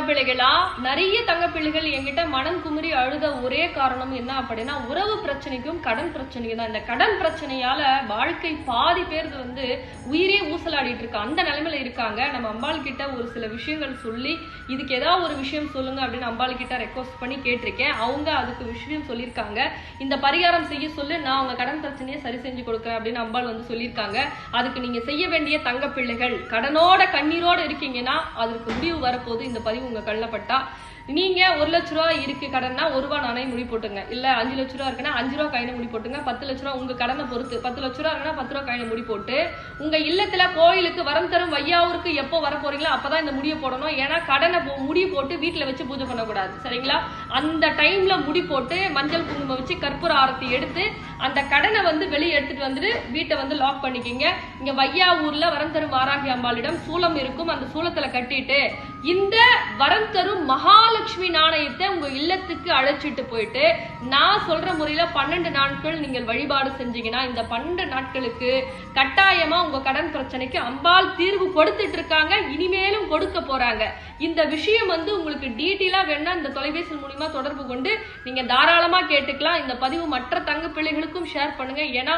தங்கப்பிள்ளைகளா? நிறைய தங்கப்பிள்ளைகள் என்கிட்ட மனம் குமுறி அழுத ஒரே காரணம் என்ன அப்படின்னா உறவு பிரச்சனைக்கும் கடன் பிரச்சனைக்கும் தான். இந்த கடன் பிரச்சனையால வாழ்க்கை பாதி பேர் வந்து உயிரே ஊசலாடிட்டு இருக்கு அந்த நிலைமையில இருக்காங்க. நம்ம அம்பாள் கிட்ட ஒரு சில விஷயங்கள் சொல்லி இதுக்கு ஏதாவது ஒரு விஷயம் சொல்லுங்க அப்படின்னு அம்பாள் கிட்ட ரெக்வஸ்ட் பண்ணி கேட்டிருக்கேன். அவங்க அதுக்கு விஷயம் சொல்லியிருக்காங்க. இந்த பரிகாரம் செய்ய சொல்லி நான் உங்க கடன் பிரச்சனையை சரி செஞ்சு கொடுக்குறேன் அப்படின்னு அம்பாள் வந்து சொல்லியிருக்காங்க. அதுக்கு நீங்க செய்ய வேண்டிய தங்க பிள்ளைகள் கடனோட கண்ணீரோட இருக்கீங்கன்னா அதுக்கு முடிவு வரப்போது இந்த பதிவு உங்க கள்ளப்பட்டா நீங்க ஒரு லட்ச ரூபா இருக்கு கடன்னா ஒரு ரூபா நானே முடி போட்டுங்க. இல்ல அஞ்சு லட்ச ரூபா இருக்குன்னா அஞ்சு ரூபா கையில முடி போட்டுங்க. பத்து லட்ச ரூபா உங்க கடனை பொறுத்து. பத்து லட்ச ரூபா இருக்குன்னா பத்து ரூபா கையில முடி போட்டு உங்க இல்லத்துல கோயிலுக்கு வரம் தரும் வையாவூருக்கு எப்போ வர போறீங்களோ அப்பதான் இந்த முடியை போடணும். ஏன்னா கடனை முடி போட்டு வீட்டுல வச்சு பூஜை பண்ணக்கூடாது. சரிங்களா? அந்த டைம்ல முடி போட்டு மஞ்சள் குங்குமம் வச்சு கற்பூர ஆரத்தி எடுத்து அந்த கடனை வந்து வெளியே எடுத்துட்டு வந்துட்டு வீட்டை வந்து லாக் பண்ணிக்கிங்க. இங்க வையாவூர்ல வரம் தரும் வாராகி அம்பாளிடம் சூலம் இருக்கும். அந்த சூலத்துல கட்டிட்டு இந்த வரம் தரும் மகாலட்சுமி நாணயத்தை உங்க இல்லத்துக்கு அழைச்சிட்டு போயிட்டு நான் சொல்ற முறையில பன்னெண்டு நாட்கள் நீங்கள் வழிபாடு செஞ்சீங்கன்னா இந்த பன்னெண்டு நாட்களுக்கு கட்டாயமா உங்க கடன் பிரச்சனைக்கு அம்பாள் தீர்வு கொடுத்துட்டு இருக்காங்க. இனிமேலும் கொடுக்க போறாங்க. இந்த விஷயம் வந்து உங்களுக்கு டீட்டெயிலா வேணா இந்த தொலைபேசி மூலியமா தொடர்பு கொண்டு நீங்க தாராளமா கேட்டுக்கலாம். இந்த பதிவு மற்ற தங்க பிள்ளைகளுக்கும் ஷேர் பண்ணுங்க. ஏன்னா